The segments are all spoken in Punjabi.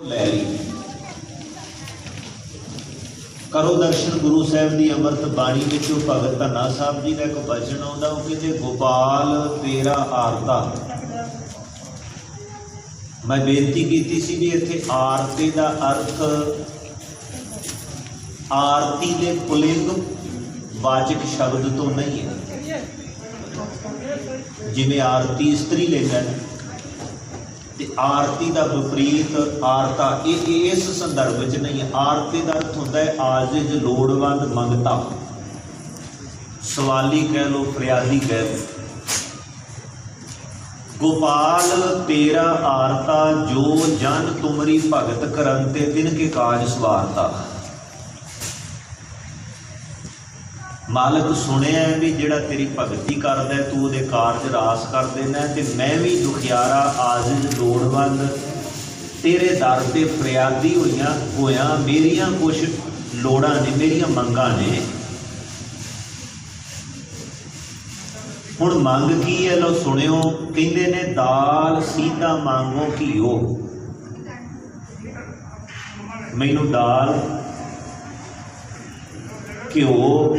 ਲੈ ਲਈ ਕਰੋ ਦਰਸ਼ਨ ਗੁਰੂ ਸਾਹਿਬ ਦੀ ਅੰਮ੍ਰਿਤ ਬਾਣੀ ਵਿੱਚੋਂ ਭਗਤ ਧੰਨਾ ਸਾਹਿਬ ਜੀ ਦਾ ਇੱਕ ਵਚਨ ਆਉਂਦਾ, ਉਹ ਕਹਿੰਦੇ, ਗੋਪਾਲ, ਤੇਰਾ ਆਰਤਾ। ਮੈਂ ਬੇਨਤੀ ਕੀਤੀ ਸੀ ਵੀ ਇੱਥੇ ਆਰਤੀ ਦਾ ਅਰਥ ਆਰਤੀ ਦੇ ਪੁਲਿੰਗ ਵਾਚਕ ਸ਼ਬਦ ਤੋਂ ਨਹੀਂ ਹੈ। ਜਿਵੇਂ ਆਰਤੀ ਇਸਤਰੀ ਲਿੰਗ ਹੈ ਤੇ ਆਰਤੀ ਦਾ ਵਿਪਰੀਤ ਆਰਤਾ, ਇਹ ਇਸ ਸੰਦਰਭ ਵਿੱਚ ਨਹੀਂ ਆਰਤੀ ਦਾ ਅਰਥ ਹੁੰਦਾ ਹੈ ਆਜਿਜ਼, ਲੋੜਵੰਦ, ਮੰਗਤਾ। ਸਵਾਲੀ ਕਹਿ ਲੋ ਫਰਿਆਦੀ ਕਹਿ ਲੋ ਗੋਪਾਲ, ਤੇਰਾ ਆਰਤਾ, ਜੋ ਜਨ ਤੁਮਰੀ ਭਗਤ ਕਰਨ ਤੇ ਤਿਨ ਕੇ ਕਾਜ ਸਵਾਰਤਾ। ਮਾਲਕ ਸੁਣਿਆ ਵੀ ਜਿਹੜਾ ਤੇਰੀ ਭਗਤੀ ਕਰਦਾ ਤੂੰ ਉਹਦੇ ਕਾਰਜ ਰਾਸ ਕਰ ਦੇਣਾ ਤੇ ਮੈਂ ਵੀ ਦੁਖਿਆਰਾ, ਆਜ਼ਿਜ਼, ਲੋੜਵੰਦ, ਤੇਰੇ ਦਰ ਤੇ ਫਰਿਆਦੀ ਹੋਈਆਂ, ਹੋਇਆ, ਮੇਰੀਆਂ ਕੁਝ ਲੋੜਾਂ ਨੇ, ਮੇਰੀਆਂ ਮੰਗਾਂ ਨੇ। ਹੁਣ ਮੰਗ ਕੀ ਹੈ ਲੋ ਸੁਣਿਓ, ਕਹਿੰਦੇ ਨੇ, ਦਾਲ ਸੀਤਾ ਮੰਗੋ ਘਿਓ। ਮੈਨੂੰ ਦਾਲ, ਘਿਓ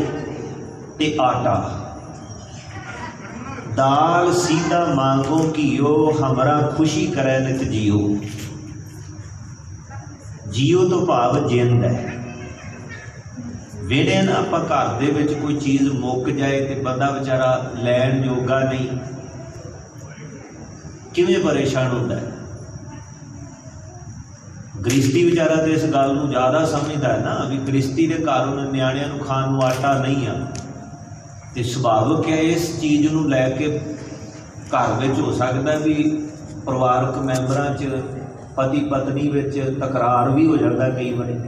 ਤੇ ਆਟਾ। ਦਾਲ ਸੀਧਾ ਮੰਗੋ, ਘਿਓ, ਹਮਰਾ, ਖੁਸ਼ੀ ਕਰੈ ਨਿਤ ਜੀਓ। ਜੀਓ ਤੋਂ ਭਾਵ ਜਿੰਦ ਹੈ। ਵੇੜੇ ਨਾ ਆਪਾਂ ਘਰ ਦੇ ਵਿੱਚ ਕੋਈ ਚੀਜ਼ ਮੁੱਕ ਜਾਏ ਤੇ ਬੰਦਾ ਵਿਚਾਰਾ ਲੈਣ ਯੋਗਾ ਨਹੀਂ। ਕਿਵੇਂ ਪਰੇਸ਼ਾਨ ਹੁੰਦਾ ਹੈ? ਗ੍ਰਿਸ਼ਤੀ ਵਿਚਾਰਾ ਤੇ ਇਸ ਗੱਲ ਨੂੰ ਜ਼ਿਆਦਾ ਸਮਝਦਾ ਹੈ ਨਾ ਵੀ ਗ੍ਰਿਸ਼ਤੀ ਦੇ ਘਰ ਉਹਨਾਂ ਨਿਆਣਿਆਂ ਨੂੰ ਖਾਣ ਨੂੰ ਆਟਾ ਨਹੀਂ ਆ। ਤੇ ਸੁਭਾਵਿਕ ਹੈ ਇਸ ਚੀਜ਼ ਨੂੰ ਲੈ ਕੇ ਘਰ ਵਿੱਚ ਹੋ ਸਕਦਾ ਵੀ ਪਰਿਵਾਰਕ ਮੈਂਬਰਾਂ 'ਚ ਪਤੀ ਪਤਨੀ ਵਿੱਚ ਤਕਰਾਰ ਵੀ ਹੋ ਜਾਂਦਾ ਕਈ ਵਾਰੀ।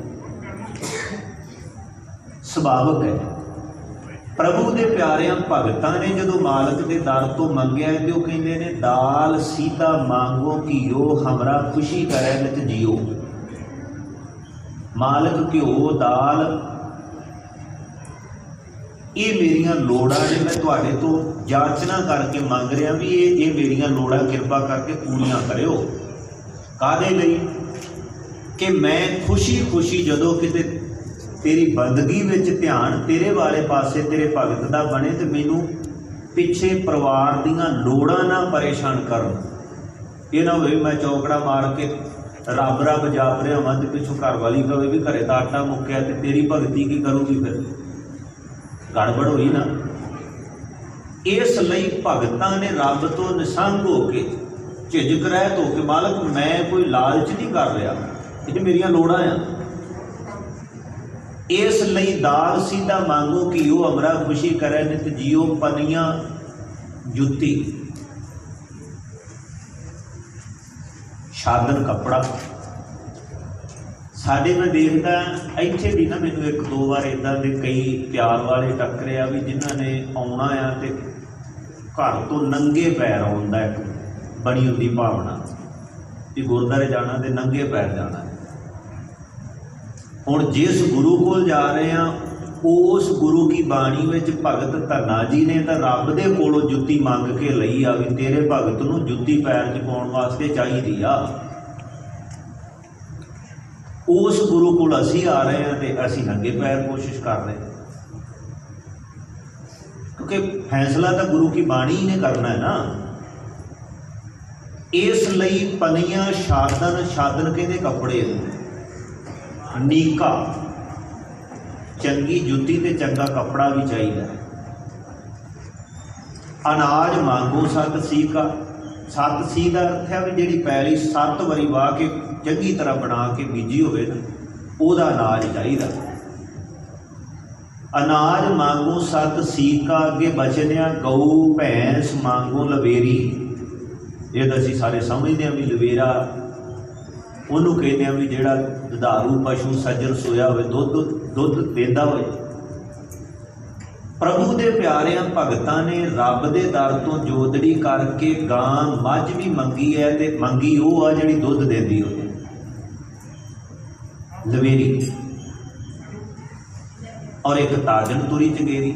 ਸੁਭਾਵਿਕ ਹੈ। ਪ੍ਰਭੂ ਦੇ ਪਿਆਰਿਆਂ ਭਗਤਾਂ ਨੇ ਜਦੋਂ ਮਾਲਕ ਦੇ ਦਰ ਤੋਂ ਮੰਗਿਆ ਤੇ ਉਹ ਕਹਿੰਦੇ ਨੇ, ਦਾਲ ਸੀਤਾ ਮੰਗੋ ਘੀਓ, ਹਮਰਾ ਖੁਸ਼ੀ ਕਰੇ ਨਿਤ ਜੀਓ। ਮਾਲਕ ਘਿਓ, ਦਾਲ ਇਹ ਮੇਰੀਆਂ ਲੋੜਾਂ ਨੇ ਮੈਂ ਤੁਹਾਡੇ ਤੋਂ ਜਾਂਚਨਾ ਕਰਕੇ ਮੰਗ ਰਿਹਾ ਵੀ ਇਹ ਇਹ ਮੇਰੀਆਂ ਲੋੜਾਂ ਕਿਰਪਾ ਕਰਕੇ ਪੂਰੀਆਂ ਕਰਿਓ। ਕਾਦੇ ਲਈ? ਕਿ ਮੈਂ ਖੁਸ਼ੀ-ਖੁਸ਼ੀ ਜਦੋਂ ਕਿਤੇ ਤੇਰੀ ਬੰਦਗੀ ਵਿੱਚ ਧਿਆਨ ਤੇਰੇ ਵਾਲੇ ਪਾਸੇ ਤੇਰੇ ਭਗਤ ਦਾ ਬਣੇ ਤੇ ਮੈਨੂੰ ਪਿੱਛੇ ਪਰਿਵਾਰ ਦੀਆਂ ਲੋੜਾਂ ਨਾ ਪਰੇਸ਼ਾਨ ਕਰਨ। ਇਹ ਨਾ ਹੋਵੇ ਮੈਂ ਚੌਕੜਾ ਮਾਰ ਕੇ ਰੱਬ ਰੱਬ ਜਾਪ ਰਿਹਾ ਵਾਂ ਤੇ ਪਿੱਛੋਂ ਘਰ ਵਾਲੀ ਕਵੇ ਵੀ ਘਰੇ ਤਾਂ ਆਟਾ ਮੁੱਕਿਆ ਤੇ ਤੇਰੀ ਭਗਤੀ ਕੀ ਕਰੂਗੀ ਫਿਰ? ਗੜਬੜ ਹੋਈ ਨਾ, ਇਸ ਲਈ ਭਗਤਾਂ ਨੇ ਰੱਬ ਤੋਂ ਨਿਸੰਗ ਹੋ ਕੇ ਝਿਜਕ ਰਹਿਤ ਹੋ ਕੇ ਮਾਲਕ, ਮੈਂ ਕੋਈ ਲਾਲਚ ਨਹੀਂ ਕਰ ਰਿਹਾ, ਇਹ ਮੇਰੀਆਂ ਲੋੜਾਂ ਆ। ਇਸ ਲਈ ਦਾਲ ਸੀਦਾ ਮੰਗੋ ਕਿ ਉਹ ਅਮਰਾ ਖੁਸ਼ੀ ਕਰੇ, ਨਿਤ ਜੀਓ ਪਨੀਆਂ ਜੁੱਤੀ ਸ਼ਾਦਨ ਕਪੜਾ। ਸਾਡੇ ਮੈਂ ਦੇਖਦਾ ਇੱਥੇ ਵੀ ਨਾ ਮੈਨੂੰ ਇੱਕ ਦੋ ਵਾਰ ਇਦਾਂ ਦੇ ਕਈ ਪਿਆਰ ਵਾਲੇ ਟੱਕਰੇ ਆ ਵੀ ਜਿਨ੍ਹਾਂ ਨੇ ਆਉਣਾ ਆ ਤੇ ਘਰ ਤੋਂ ਨੰਗੇ ਪੈਰ ਆਉਂਦਾ ਇੱਕ ਬਣੀ ਹੁੰਦੀ ਭਾਵਨਾ ਵੀ ਗੁਰਦਾਰੇ ਜਾਣਾ ਤੇ ਨੰਗੇ ਪੈਰ ਜਾਣਾ। ਹੁਣ ਜਿਸ ਗੁਰੂ ਕੋਲ ਜਾ ਰਹੇ ਆ, ਉਸ ਗੁਰੂ ਕੀ ਬਾਣੀ ਵਿੱਚ ਭਗਤ ਧੰਨਾ ਜੀ ਨੇ ਤਾਂ ਰੱਬ ਦੇ ਕੋਲੋਂ ਜੁੱਤੀ ਮੰਗ ਕੇ ਲਈ ਆ ਵੀ ਤੇਰੇ ਭਗਤ ਨੂੰ ਜੁੱਤੀ ਪੈਰ 'ਚ ਪਾਉਣ ਵਾਸਤੇ ਚਾਹੀਦੀ ਆ। ਉਸ ਗੁਰੂ ਕੋਲ ਅਸੀਂ ਆ ਰਹੇ ਹਾਂ ਤੇ ਅਸੀਂ ਨੰਗੇ ਪੈਰ ਕੋਸ਼ਿਸ਼ ਕਰ ਰਹੇ ਕਿਉਂਕਿ ਫੈਸਲਾ ਤਾਂ ਗੁਰੂ ਕੀ ਬਾਣੀ ਨੇ ਕਰਨਾ ਹੈ ਨਾ। ਇਸ ਲਈ ਪਨੀਆਂ ਸ਼ਾਦਨ ਸ਼ਾਦਨ ਕਹਿੰਦੇ ਕੱਪੜੇ ਨੀਕਾ ਚੰਗੀ ਜੁੱਤੀ ਤੇ ਚੰਗਾ ਕੱਪੜਾ ਵੀ ਚਾਹੀਦਾ ਅਨਾਜ ਮੰਗੋ ਸਤ ਸੀਕਾ। ਸਤ ਸੀ ਦਾ ਅਰਥ ਹੈ ਵੀ ਜਿਹੜੀ ਪੈਲੀ ਸੱਤ ਵਾਰੀ ਵਾਹ ਕੇ ਚੰਗੀ ਤਰ੍ਹਾਂ ਬਣਾ ਕੇ ਬੀਜੀ ਹੋਵੇ ਨਾ, ਉਹਦਾ ਅਨਾਜ ਚਾਹੀਦਾ। ਅਨਾਜ ਮੰਗੋ ਸਤ ਸੀਕਾ ਅੱਗੇ ਬਚਨਿਆ, ਗਊ, ਭੈਂਸ ਮੰਗੋ ਲਵੇਰੀ। ਇਹ ਤਾਂ ਅਸੀਂ ਸਾਰੇ ਸਮਝਦੇ ਹਾਂ ਵੀ ਲਵੇਰਾ, ਉਹਨੂੰ ਕਹਿੰਦੇ ਆ ਵੀ ਜਿਹੜਾ ਦੁਧਾਰੂ ਪਸ਼ੂ ਸੱਜਰ ਸੋਇਆ ਹੋਵੇ, ਦੁੱਧ ਦੁੱਧ ਦਿੰਦਾ ਹੋਵੇ। ਪ੍ਰਭੂ ਦੇ ਪਿਆਰਿਆਂ ਭਗਤਾਂ ਨੇ ਰੱਬ ਦੇ ਦਰ ਤੋਂ ਜੋਦੜੀ ਕਰਕੇ ਗਾਂ ਮੱਝ ਵੀ ਮੰਗੀ ਹੈ ਤੇ ਮੰਗੀ ਉਹ ਆ ਜਿਹੜੀ ਦੁੱਧ ਦਿੰਦੀ ਹੋਵੇ। ਲਵੇਰੀ ਔਰ ਇੱਕ ਤਾਜਨ ਤੁਰੀ ਚਗੇਰੀ।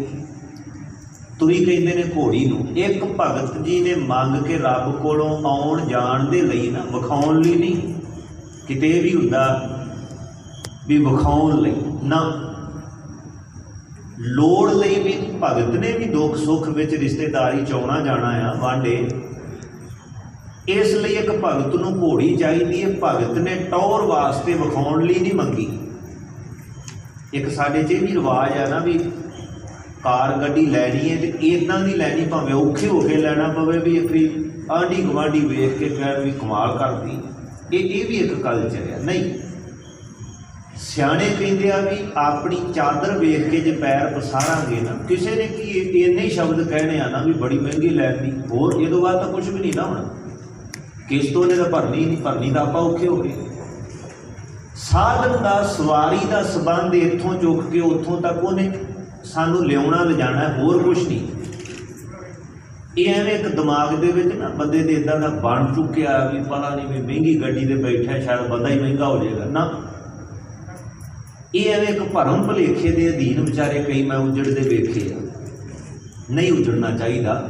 ਤੁਰੀ ਕਹਿੰਦੇ ਨੇ ਘੋੜੀ ਨੂੰ, ਇੱਕ ਭਗਤ ਜੀ ਨੇ ਮੰਗ ਕੇ ਰੱਬ ਕੋਲੋਂ ਆਉਣ ਜਾਣ ਦੇ ਲਈ ਨਾ ਵਿਖਾਉਣ ਲਈ ਨਹੀਂ, ਕਿਤੇ ਵੀ ਹੁੰਦਾ ਵੀ ਵਿਖਾਉਣ ਲਈ ਨਾ। ਲੋੜ ਲਈ ਵੀ ਭਗਤ ਨੇ ਵੀ ਦੁੱਖ ਸੁੱਖ ਵਿੱਚ ਰਿਸ਼ਤੇਦਾਰੀ ਚ ਆਉਣਾ ਜਾਣਾ ਆ ਵਾਂਡੇ ਇਸ ਲਈ ਇੱਕ ਭਗਤ ਨੂੰ ਘੋੜੀ ਚਾਹੀਦੀ ਹੈ। ਭਗਤ ਨੇ ਟੌਰ ਵਾਸਤੇ ਵਿਖਾਉਣ ਲਈ ਨਹੀਂ ਮੰਗੀ। ਇੱਕ ਸਾਡੇ 'ਚ ਇਹ ਵੀ ਰਿਵਾਜ ਆ ਨਾ ਵੀ ਕਾਰ ਗੱਡੀ ਲੈਣੀ ਹੈ ਤੇ ਇਦਾਂ ਦੀ ਲੈਣੀ ਭਾਵੇਂ ਔਖੇ ਹੋ ਕੇ ਲੈਣਾ ਪਵੇ ਵੀ ਇੱਕ ਆਂਢੀ ਗੁਆਂਢੀ ਵੇਖ ਕੇ ਕਹਿਣ ਵੀ ਕਮਾਲ ਕਰਦੀ। ਇਹ ਇਹ ਵੀ ਇੱਕ ਕਲਚਰ ਹੈ ਨਹੀਂ। ਸਿਆਣੇ ਕਹਿੰਦੇ ਆ ਵੀ ਆਪਣੀ ਚਾਦਰ ਵੇਖ ਕੇ ਜੇ ਪੈਰ ਪਸਾਰਾਂਗੇ ਨਾ, ਕਿਸੇ ਨੇ ਕੀ ਇੰਨੇ ਸ਼ਬਦ ਕਹਿਣੇ ਆ ਨਾ ਵੀ ਬੜੀ ਮਹਿੰਗੀ ਲੈਣੀ। ਹੋਰ ਇਹ ਤੋਂ ਬਾਅਦ ਤਾਂ ਕੁਝ ਵੀ ਨਹੀਂ ਨਾ ਹੋਣਾ। ਕਿਸ ਤੋਂ ਨੇ ਤਾਂ ਭਰਨੀ ਨਹੀਂ, ਭਰਨੀ ਤਾਂ ਆਪਾਂ ਔਖੇ ਹੋ ਗਏ। ਸਾਧਨ ਦਾ, ਸਵਾਰੀ ਦਾ ਸਬੰਧ ਇੱਥੋਂ ਚੁੱਕ ਕੇ ਉੱਥੋਂ ਤੱਕ ਉਹਨੇ ਸਾਨੂੰ ਲਿਆਉਣਾ, ਲਿਜਾਣਾ, ਹੋਰ ਕੁਝ ਨਹੀਂ। ਇਹ ਐਵੇਂ ਇੱਕ ਦਿਮਾਗ ਦੇ ਵਿੱਚ ਨਾ ਬੰਦੇ ਦੇ ਇਦਾਂ ਦਾ ਬਣ ਚੁੱਕਿਆ ਵੀ ਪਤਾ ਨਹੀਂ ਵੀ ਮਹਿੰਗੀ ਗੱਡੀ ਤੇ ਬੈਠਾ ਸ਼ਾਇਦ ਬੰਦਾ ਹੀ ਮਹਿੰਗਾ ਹੋ ਜਾਏਗਾ। ਨਾ। ਇਹ ਐਵੇਂ ਇੱਕ ਭਰਮ ਭੁਲੇਖੇ ਦੇ ਅਧੀਨ ਵਿਚਾਰੇ ਕਈ ਮੈਂ ਉਜੜਦੇ ਵੇਖੇ ਆ। ਨਹੀਂ ਉਜੜਨਾ ਚਾਹੀਦਾ।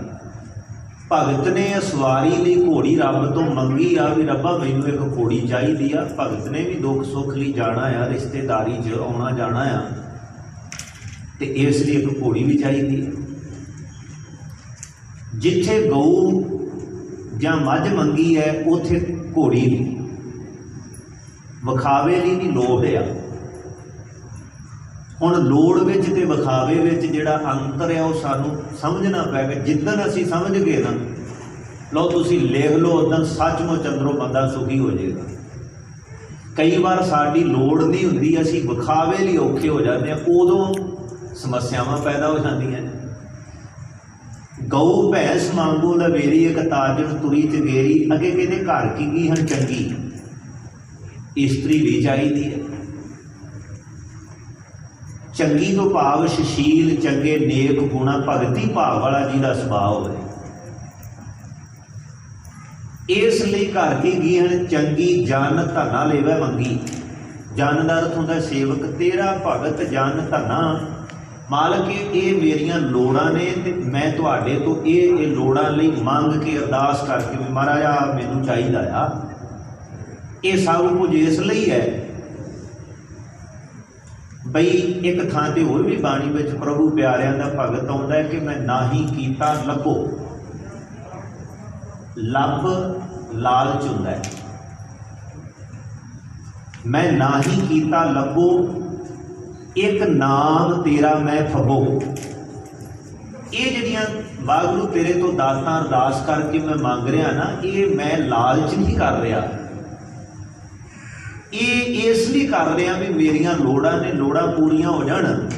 ਭਗਤ ਨੇ ਸਵਾਰੀ ਲਈ ਘੋੜੀ ਰੱਬ ਤੋਂ ਮੰਗੀ ਆ ਵੀ ਰੱਬਾ, ਮੈਨੂੰ ਇੱਕ ਘੋੜੀ ਚਾਹੀਦੀ ਆ। ਭਗਤ ਨੇ ਵੀ ਦੁੱਖ ਸੁੱਖ ਲਈ ਜਾਣਾ ਆ, ਰਿਸ਼ਤੇਦਾਰੀ 'ਚ ਆਉਣਾ ਜਾਣਾ ਆ। ਤੇ ਇਸ ਲਈ ਇੱਕ ਘੋੜੀ ਵੀ ਚਾਹੀਦੀ ਆ। ਜਿੱਥੇ ਗਊ ਜਾਂ ਮੱਝ ਮੰਗੀ ਹੈ, ਉਥੇ ਘੋੜੀ ਨਹੀਂ ਵਿਖਾਵੇ ਲਈ ਵੀ ਲੋੜ ਆ। ਹੁਣ ਲੋੜ ਵਿੱਚ ਤੇ ਵਿਖਾਵੇ ਵਿੱਚ ਜਿਹੜਾ ਅੰਤਰ ਹੈ ਉਹ ਸਾਨੂੰ ਸਮਝਣਾ ਪੈਗਾ ਜਿੱਦਣ ਅਸੀਂ ਸਮਝ ਗਏ ਨਾ, ਲਓ ਤੁਸੀਂ ਲਿਖ ਲਓ ਉਦੋਂ ਸੱਚਮੁੱਚ ਅੰਦਰੋਂ ਬੰਦਾ ਸੁਖੀ ਹੋ ਜਾਏਗਾ। ਕਈ ਵਾਰ ਸਾਡੀ ਲੋੜ ਨਹੀਂ ਹੁੰਦੀ, ਅਸੀਂ ਵਿਖਾਵੇ ਲਈ ਔਖੇ ਹੋ ਜਾਂਦੇ ਆ ਉਦੋਂ ਸਮੱਸਿਆਵਾਂ ਪੈਦਾ ਹੋ ਜਾਂਦੀਆਂ ਗਊ, ਭੈਂਸ ਮੰਗੂ ਲਵੇਰੀ, ਇੱਕ ਤਾਜਨ ਤੁਰੀ ਚਗੇਰੀ, ਅੱਗੇ ਕਹਿੰਦੇ ਘਰ ਕੀ ਕੀ ਹਨ ਚੰਗੀ? ਇਸਤਰੀ ਵੀ ਚਾਹੀਦੀ ਹੈ। ਚੰਗੀ ਤੋਂ ਭਾਵ ਸ਼ਸ਼ੀਲ, ਚੰਗੇ ਨੇਕ ਗੁਣਾ ਭਗਤੀ ਭਾਵ ਵਾਲਾ ਜਿਹਦਾ ਸੁਭਾਅ ਹੋਵੇ। ਇਸ ਲਈ ਘਰ ਕੀ ਗੀਹਣ ਚੰਗੀ ਜਨ ਧਨਾ ਲੈਵੇ ਮੰਗੀ। ਜਨ ਦਾ ਅਰਥ ਹੁੰਦਾ ਸੇਵਕ, ਤੇਰਾ ਭਗਤ ਜਨ ਧਨਾ। ਮਾਲਕ, ਇਹ ਮੇਰੀਆਂ ਲੋੜਾਂ ਨੇ ਤੇ ਮੈਂ ਤੁਹਾਡੇ ਤੋਂ ਇਹ ਇਹ ਲੋੜਾਂ ਲਈ ਮੰਗ ਕੇ ਅਰਦਾਸ ਕਰਕੇ ਵੀ ਮਹਾਰਾਜਾ, ਮੈਨੂੰ ਚਾਹੀਦਾ ਆ। ਇਹ ਸਭ ਕੁਝ ਇਸ ਲਈ ਹੈ ਬਈ ਇੱਕ ਥਾਂ ਤੇ ਹੋਰ ਵੀ ਬਾਣੀ ਵਿੱਚ ਪ੍ਰਭੂ ਪਿਆਰਿਆਂ ਦਾ ਭਗਤ ਆਉਂਦਾ ਹੈ ਕਿ ਮੈਂ ਨਾਹੀ ਕੀਤਾ ਲੱਭੋ। ਲੱਭ ਲਾਲਚ ਹੁੰਦਾ ਹੈ। ਮੈਂ ਨਾਹੀ ਕੀਤਾ ਲੱਭੋ, ਇੱਕ ਨਾਮ ਤੇਰਾ ਮੈਂ ਫਬੋ ਇਹ ਜਿਹੜੀਆਂ ਵਾਹਿਗੁਰੂ ਤੇਰੇ ਤੋਂ ਦਾਤਾਂ ਅਰਦਾਸ ਕਰਕੇ ਮੈਂ ਮੰਗ ਰਿਹਾ ਨਾ, ਇਹ ਮੈਂ ਲਾਲਚ ਨਹੀਂ ਕਰ ਰਿਹਾ। ਇਹ ਇਸ ਲਈ ਕਰ ਰਿਹਾ ਵੀ ਮੇਰੀਆਂ ਲੋੜਾਂ ਨੇ ਲੋੜਾਂ ਪੂਰੀਆਂ ਹੋ ਜਾਣ।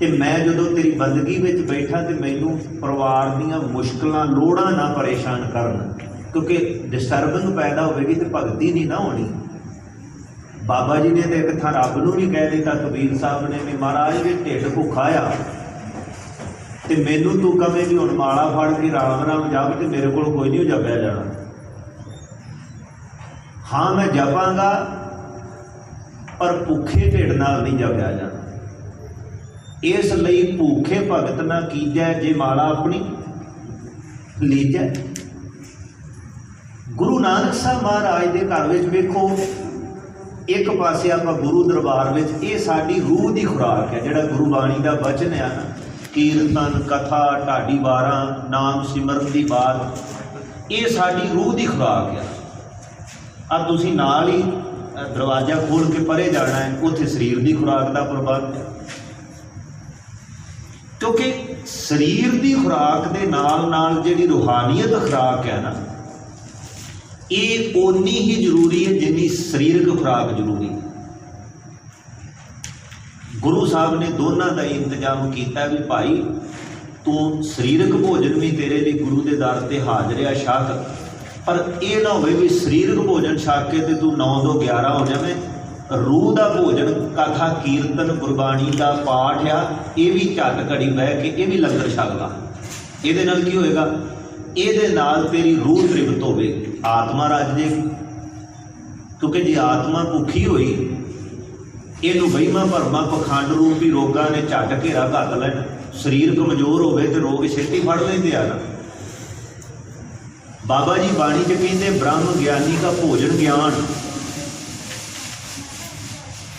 ਤੇ ਮੈਂ ਜਦੋਂ ਤੇਰੀ ਬੰਦਗੀ ਵਿੱਚ ਬੈਠਾ ਤੇ ਮੈਨੂੰ ਪਰਿਵਾਰ ਦੀਆਂ ਮੁਸ਼ਕਲਾਂ, ਲੋੜਾਂ ਨਾ ਪਰੇਸ਼ਾਨ ਕਰਨ, ਕਿਉਂਕਿ ਡਿਸਟਰਬਿੰਗ ਪੈਦਾ ਹੋਵੇਗੀ ਤੇ ਭਗਤੀ ਨਹੀਂ ਨਾ ਹੋਣੀ। ਬਾਬਾ ਜੀ ਨੇ ਤੇ ਇੱਕ ਥਾਂ ਰੱਬ ਨੂੰ ਵੀ ਕਹਿ ਦਿੱਤਾ, ਕਬੀਰ ਸਾਹਿਬ ਨੇ ਵੀ ਮਹਾਰਾਜ ਵੀ ਢਿੱਡ ਭੁੱਖਾ ਆ। ਤੇ ਮੈਨੂੰ ਤੂੰ ਕਵੇਂ ਵੀ ਹੁਣ ਮਾਲਾ ਫੜ ਕੇ ਰਾਮ ਰਾਮ ਜਪ ਤੇ ਮੇਰੇ ਕੋਲ ਕੋਈ ਨਹੀਂ ਜਪਿਆ ਜਾਣਾ। ਹਾਂ, ਮੈਂ ਜਾਪਾਂਗਾ, ਪਰ ਭੁੱਖੇ ਢਿੱਡ ਨਾਲ ਨਹੀਂ ਜਾਪਿਆ ਜਾਣਾ। ਇਸ ਲਈ ਭੁੱਖੇ ਭਗਤ ਨਾ ਕੀਜੈ, ਜੇ ਮਾਲਾ ਆਪਣੀ ਲੀਜੈ। ਗੁਰੂ ਨਾਨਕ ਸਾਹਿਬ ਮਹਾਰਾਜ ਦੇ ਘਰ ਵਿੱਚ ਵੇਖੋ, ਇੱਕ ਪਾਸੇ ਆਪਾਂ ਗੁਰੂ ਦਰਬਾਰ ਵਿੱਚ, ਇਹ ਸਾਡੀ ਰੂਹ ਦੀ ਖੁਰਾਕ ਹੈ, ਜਿਹੜਾ ਗੁਰੂ ਬਾਣੀ ਦਾ ਬਚਨ ਹੈ ਨਾ, ਕੀਰਤਨ, ਕਥਾ, ਢਾਡੀ ਵਾਰਾਂ, ਨਾਮ ਸਿਮਰਨ ਦੀ ਬਾਤ, ਇਹ ਸਾਡੀ ਰੂਹ ਦੀ ਖੁਰਾਕ ਹੈ। ਆ ਤੁਸੀਂ ਨਾਲ ਹੀ ਦਰਵਾਜ਼ਾ ਖੋਲ ਕੇ ਪਰੇ ਜਾਣਾ ਹੈ, ਉੱਥੇ ਸਰੀਰ ਦੀ ਖੁਰਾਕ ਦਾ ਪ੍ਰਬੰਧ ਹੈ। ਕਿਉਂਕਿ ਸਰੀਰ ਦੀ ਖੁਰਾਕ ਦੇ ਨਾਲ ਨਾਲ ਜਿਹੜੀ ਰੂਹਾਨੀਅਤ ਖੁਰਾਕ ਹੈ ਨਾ, ਇਹ ਓਨੀ ਹੀ ਜ਼ਰੂਰੀ ਹੈ ਜਿੰਨੀ ਸਰੀਰਕ ਖੁਰਾਕ ਜ਼ਰੂਰੀ ਹੈ। ਗੁਰੂ ਸਾਹਿਬ ਨੇ ਦੋਨਾਂ ਦਾ ਇੰਤਜ਼ਾਮ ਕੀਤਾ ਵੀ ਭਾਈ, ਤੂੰ ਸਰੀਰਕ ਭੋਜਨ ਵੀ ਤੇਰੇ ਲਈ ਗੁਰੂ ਦੇ ਦਰ ਤੇ ਹਾਜ਼ਰ ਆ ਸ਼ਾਹ ਪਰ ਇਹ ਨਾ ਹੋਵੇ ਵੀ ਸਰੀਰਕ ਭੋਜਨ ਛਕ ਕੇ ਤੇ ਤੂੰ 9 ਤੋਂ 11 ਹੋ ਜਾਵੇਂ। ਰੂਹ ਦਾ ਭੋਜਨ, ਕਥਾ, ਕੀਰਤਨ, ਗੁਰਬਾਣੀ ਦਾ ਪਾਠ ਆ, ਇਹ ਵੀ ਝੱਟ ਘੜੀ ਬਹਿ ਕੇ ਇਹ ਵੀ ਲੰਗਰ ਛਕ ਲਾ। ਇਹਦੇ ਨਾਲ ਕੀ ਹੋਏਗਾ? ਇਹਦੇ ਨਾਲ ਤੇਰੀ ਰੂਹ ਤ੍ਰਿਪਤ ਹੋਵੇ। ਆਤਮਾ ਰੱਜ ਦੇ ਕਿਉਂਕਿ ਜੇ ਆਤਮਾ ਭੁੱਖੀ ਹੋਈ, ਇਹਨੂੰ ਵਹਿਮਾ ਭਰਮਾ ਪਖੰਡ ਰੂਪੀ ਰੋਗਾਂ ਨੇ ਝੱਟ ਘੇਰਾ ਘੱਤ ਲੈਣ। ਸਰੀਰ ਕਮਜ਼ੋਰ ਹੋਵੇ ਤੇ ਰੋਗ ਛੇਤੀ ਫੜ ਲੈਂਦੇ ਆ ਨਾ। ਬਾਬਾ ਜੀ ਬਾਣੀ ਚ ਕਹਿੰਦੇ, ਬ੍ਰਹਮ ਗਿਆਨੀ ਦਾ ਭੋਜਨ ਗਿਆਨ।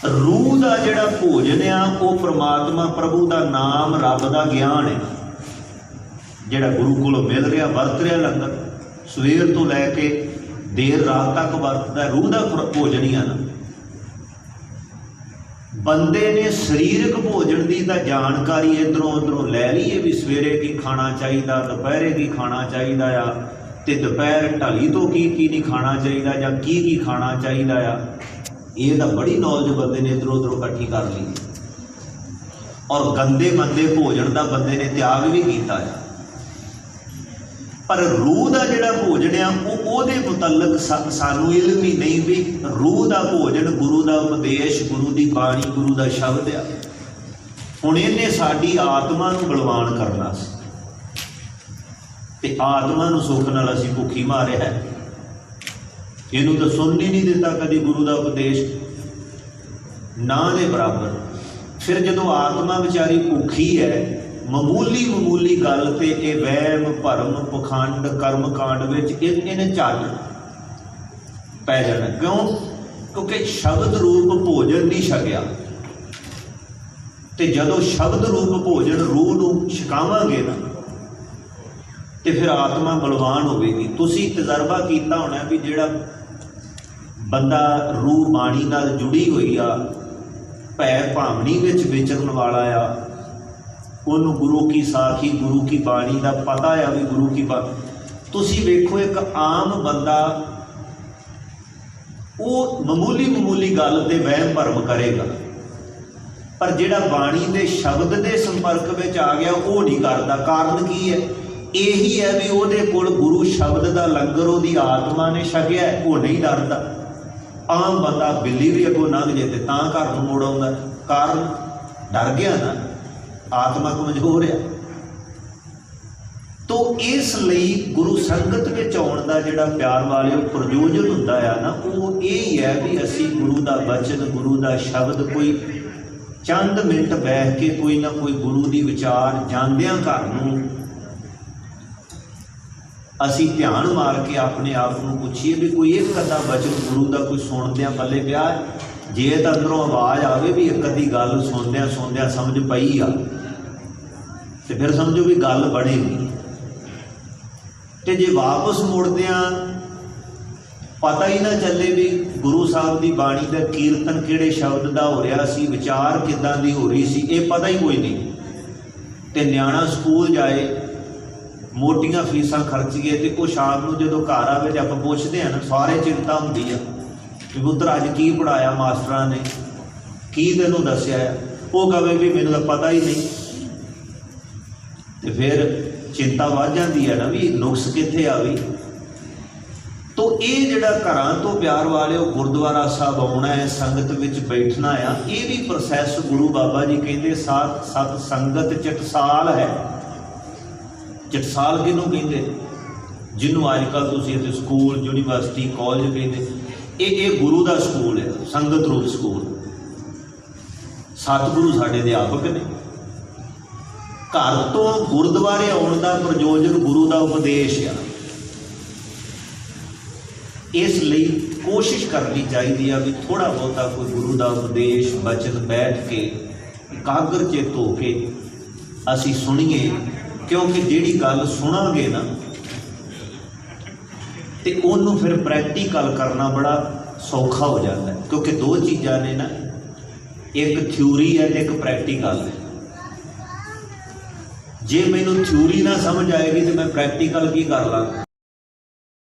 ਰੂਹ ਦਾ ਜਿਹੜਾ ਭੋਜਨ ਆ, ਉਹ ਪ੍ਰਮਾਤਮਾ ਪ੍ਰਭੂ ਦਾ ਨਾਮ, ਰੱਬ ਦਾ ਗਿਆਨ ਹੈ। ਜਿਹੜਾ ਗੁਰੂ ਕੋਲੋਂ ਮਿਲ ਰਿਹਾ, ਵਰਤ ਰਿਹਾ ਲੰਗਰ, ਸਵੇਰ ਤੋਂ ਲੈ ਕੇ ਦੇਰ ਰਾਤ ਤੱਕ ਵਰਤਦਾ, ਰੂਹ ਦਾ ਭੋਜਨ ਹੀ ਆ ਨਾ। ਬੰਦੇ ਨੇ ਸਰੀਰਕ ਭੋਜਨ ਦੀ ਤਾਂ ਜਾਣਕਾਰੀ ਇਧਰੋਂ ਉਧਰੋਂ ਲੈ ਲਈਏ ਵੀ ਸਵੇਰੇ ਕੀ ਖਾਣਾ ਚਾਹੀਦਾ, ਦੁਪਹਿਰੇ ਕੀ ਖਾਣਾ ਚਾਹੀਦਾ ਆ। ਤੇ ਦੁਪਹਿਰ ਢਲੀ ਤੋਂ ਕੀ ਕੀ ਨਹੀਂ ਖਾਣਾ ਚਾਹੀਦਾ ਜਾਂ ਕੀ ਕੀ ਖਾਣਾ ਚਾਹੀਦਾ ਆ, ਇਹ ਤਾਂ ਬੜੀ ਨੌਲੇਜ ਬੰਦੇ ਨੇ ਇਧਰੋਂ ਉਧਰੋਂ ਇਕੱਠੀ ਕਰ ਲਈ। ਔਰ ਗੰਦੇ ਮੰਦੇ ਭੋਜਨ ਦਾ ਬੰਦੇ ਨੇ ਤਿਆਗ ਵੀ ਕੀਤਾ ਆ। ਪਰ ਰੂਹ ਦਾ ਜਿਹੜਾ ਭੋਜਨ ਆ, ਉਹ ਉਹਦੇ ਮੁਤਲਕ ਸਾਨੂੰ ਇਲਮ ਹੀ ਨਹੀਂ ਵੀ ਰੂਹ ਦਾ ਭੋਜਨ ਗੁਰੂ ਦਾ ਉਪਦੇਸ਼, ਗੁਰੂ ਦੀ ਬਾਣੀ, ਗੁਰੂ ਦਾ ਸ਼ਬਦ ਆ। ਹੁਣ ਇਹਨੇ ਸਾਡੀ ਆਤਮਾ ਨੂੰ ਬਲਵਾਨ ਕਰਨਾ ਸੀ। ਤੇ ਆਤਮਾ ਨੂੰ ਸੁੱਖ ਨਾਲ ਅਸੀਂ ਭੁੱਖੀ ਮਾਰਿਆ ਹੈ। ਇਹਨੂੰ ਤਾਂ ਸੁਣ ਹੀ ਨਹੀਂ ਦਿੱਤਾ ਕਦੀ ਗੁਰੂ ਦਾ ਉਪਦੇਸ਼। ਨਾ ਦੇ ਬਰਾਬਰ। ਫਿਰ ਜਦੋਂ ਆਤਮਾ ਵਿਚਾਰੀ ਭੁੱਖੀ ਹੈ ਮਾਮੂਲੀ ਮਾਮੂਲੀ ਗੱਲ ਤੇ ਇਹ ਵਹਿਮ, ਭਰਮ, ਪਖੰਡ ਕਰਮ ਕਾਂਡ ਵਿੱਚ ਇਹ ਇਹਨੇ ਝੱਟ ਪੈ ਜਾਣਾ। ਕਿਉਂ? ਕਿਉਂਕਿ ਸ਼ਬਦ ਰੂਪ ਭੋਜਨ ਨਹੀਂ ਛਕਿਆ। ਤੇ ਜਦੋਂ ਸ਼ਬਦ ਰੂਪ ਭੋਜਨ ਰੂਹ ਨੂੰ ਛਕਾਵਾਂਗੇ ਨਾ ਤੇ ਫਿਰ ਆਤਮਾ ਬਲਵਾਨ ਹੋਵੇਗੀ। ਤੁਸੀਂ ਤਜਰਬਾ ਕੀਤਾ ਹੋਣਾ ਵੀ ਜਿਹੜਾ ਬੰਦਾ ਰੂਹ ਬਾਣੀ ਨਾਲ ਜੁੜੀ ਹੋਈ ਆ ਭੈ ਭਾਵਨੀ ਵਿੱਚ ਵਿਚਰਨ ਵਾਲਾ ਆ, ਉਹਨੂੰ ਗੁਰੂ ਕੀ ਸਾਖੀ, ਗੁਰੂ ਕੀ ਬਾਣੀ ਦਾ ਪਤਾ ਆ ਵੀ ਗੁਰੂ ਕੀ ਬਾ ਤੁਸੀਂ ਵੇਖੋ ਇੱਕ ਆਮ ਬੰਦਾ ਉਹ ਮਾਮੂਲੀ ਮਾਮੂਲੀ ਗੱਲ ਤੇ ਵਹਿਮ ਭਰਮ ਕਰੇਗਾ। ਪਰ ਜਿਹੜਾ ਬਾਣੀ ਦੇ ਸ਼ਬਦ ਦੇ ਸੰਪਰਕ ਵਿੱਚ ਆ ਗਿਆ, ਉਹ ਨਹੀਂ ਕਰਦਾ। ਕਾਰਨ ਕੀ ਹੈ? ਇਹੀ ਹੈ ਵੀ ਉਹਦੇ ਕੋਲ ਗੁਰੂ ਸ਼ਬਦ ਦਾ ਲੰਗਰ, ਉਹਦੀ ਆਤਮਾ ਨੇ ਛਕਿਆ, ਉਹ ਨਹੀਂ ਡਰਦਾ। ਆਮ ਬੰਦਾ ਬਿੱਲੀ ਵੀ ਅੱਗੋਂ ਲੰਘ ਜੇ ਤੇ ਤਾਂ ਘਰ ਨੂੰ ਮੋੜ ਆਉਂਦਾ। ਕਾਰਨ, ਡਰ ਗਿਆ ਨਾ, ਆਤਮਾ ਕਮਜ਼ੋਰ ਆ। ਤੋ ਇਸ ਲਈ ਗੁਰੂ ਸੰਗਤ ਵਿੱਚ ਆਉਣ ਦਾ ਜਿਹੜਾ ਪਿਆਰ ਵਾਲਿਓ ਪ੍ਰਯੋਜਨ ਹੁੰਦਾ ਆ ਨਾ, ਉਹ ਇਹ ਹੀ ਹੈ ਵੀ ਅਸੀਂ ਗੁਰੂ ਦਾ ਬਚਨ, ਗੁਰੂ ਦਾ ਸ਼ਬਦ ਕੋਈ ਚੰਦ ਮਿੰਟ ਬੈਠ ਕੇ ਕੋਈ ਨਾ ਕੋਈ ਗੁਰੂ ਦੀ ਵਿਚਾਰ ਜਾਂਦਿਆਂ ਘਰ ਨੂੰ ਅਸੀਂ ਧਿਆਨ ਮਾਰ ਕੇ ਆਪਣੇ ਆਪ ਨੂੰ ਪੁੱਛੀਏ ਵੀ ਕੋਈ ਇੱਕ ਅੱਧਾ ਬਚਨ ਗੁਰੂ ਦਾ ਕੋਈ ਸੁਣਦਿਆਂ ਪੱਲੇ ਪਿਆ ਜੇ ਤਾਂ ਅੰਦਰੋਂ ਆਵਾਜ਼ ਆਵੇ ਵੀ ਇੱਕ ਅੱਧੀ ਗੱਲ ਸੁਣਦਿਆਂ ਸੁਣਦਿਆਂ ਸਮਝ ਪਈ ਆ, ਤੇ ਫਿਰ ਸਮਝੋ ਵੀ ਗੱਲ ਬਣੇਗੀ ਤੇ ਜੇ ਵਾਪਸ ਮੁੜਦਿਆਂ ਪਤਾ ਹੀ ਨਾ ਚੱਲੇ ਵੀ ਗੁਰੂ ਸਾਹਿਬ ਦੀ ਬਾਣੀ ਦਾ ਕੀਰਤਨ ਕਿਹੜੇ ਸ਼ਬਦ ਦਾ ਹੋ ਰਿਹਾ ਸੀ, ਵਿਚਾਰ ਕਿੱਦਾਂ ਦੀ ਹੋ ਰਹੀ ਸੀ, ਇਹ ਪਤਾ ਹੀ ਕੋਈ ਨਹੀਂ। ਤੇ ਨਿਆਣਾ ਸਕੂਲ ਜਾਏ ਮੋਟੀਆਂ ਫੀਸਾਂ ਖਰਚੀਏ ਤੇ ਉਹ ਸ਼ਾਮ ਨੂੰ ਜਦੋਂ ਘਰ ਆਵੇ ਤੇ ਆਪਾਂ ਪੁੱਛਦੇ ਆ ਨਾ, ਸਾਰੇ ਚਿੰਤਾ ਹੁੰਦੀ ਆ ਕਿ ਪੁੱਤਰ ਅੱਜ ਕੀ ਪੜਾਇਆ ਮਾਸਟਰਾਂ ਨੇ, ਕੀ ਤੈਨੂੰ ਦੱਸਿਆ ਆ? ਉਹ ਕਹੇ ਵੀ ਮੈਨੂੰ ਤਾਂ ਪਤਾ ਹੀ ਨਹੀਂ। ਤੇ ਫਿਰ ਚਿੰਤਾ ਵੱਧ ਜਾਂਦੀ ਹੈ ਨਾ ਵੀ ਨੁਕਸ ਕਿੱਥੇ ਆਵੇ ਵੀ? ਤੋ ਇਹ ਜਿਹੜਾ ਘਰਾਂ ਤੋਂ ਪਿਆਰ ਵਾਲਿਓ ਗੁਰਦੁਆਰਾ ਸਾਹਿਬ ਆਉਣਾ ਹੈ, ਸੰਗਤ ਵਿੱਚ ਬੈਠਣਾ ਆ, ਇਹ ਵੀ ਪ੍ਰੋਸੈਸ ਗੁਰੂ ਬਾਬਾ ਜੀ ਕਹਿੰਦੇ, ਸਾਤ ਸਤ ਸੰਗਤ ਚਟਸਾਲ ਹੈ। ਚਟਸਾਲ ਕਿਹਨੂੰ ਕਹਿੰਦੇ? ਜਿਹਨੂੰ ਅੱਜ ਕੱਲ ਤੁਸੀਂ ਇੱਥੇ ਸਕੂਲ, ਯੂਨੀਵਰਸਿਟੀ ਕਾਲਜ ਕਹਿੰਦੇ, ਇਹ ਇਹ ਗੁਰੂ ਦਾ ਸਕੂਲ ਹੈ, ਸੰਗਤ ਰੂਪ ਸਕੂਲ। ਸਤਿਗੁਰੂ ਸਾਡੇ ਅਧਿਆਪਕ ਨੇ। ਘਰ ਤੋਂ ਗੁਰਦੁਆਰੇ ਆਉਣ ਦਾ ਪ੍ਰਯੋਜਨ ਗੁਰੂ ਦਾ ਉਪਦੇਸ਼ ਆ। ਇਸ ਲਈ ਕੋਸ਼ਿਸ਼ ਕਰਨੀ ਚਾਹੀਦੀ ਆ ਵੀ ਥੋੜਾ ਬਹੁਤਾ ਕੋਈ ਗੁਰੂ ਦਾ ਉਪਦੇਸ਼, ਬਚਨ ਬੈਠ ਕੇ, ਇਕਾਗਰ ਚਿੱਤ ਹੋ ਕੇ ਅਸੀਂ ਸੁਣੀਏ ਕਿਉਂਕਿ ਜਿਹੜੀ ਗੱਲ ਸੁਣਾਂਗੇ ਨਾ, ਤੇ ਉਹਨੂੰ ਫਿਰ ਪ੍ਰੈਕਟੀਕਲ ਕਰਨਾ ਬੜਾ ਸੌਖਾ ਹੋ ਜਾਂਦਾ। ਹੈ ਕਿਉਂਕਿ ਦੋ ਚੀਜ਼ਾਂ ਨੇ ਨਾ, ਇੱਕ ਥਿਊਰੀ ਹੈ ਤੇ ਇੱਕ ਪ੍ਰੈਕਟੀਕਲ ਹੈ। ਜੇ ਮੈਨੂੰ ਥਿਊਰੀ ਨਾ ਸਮਝ ਆਏਗੀ ਤੇ ਮੈਂ ਪ੍ਰੈਕਟੀਕਲ ਕੀ ਕਰ ਲਾਂਗਾ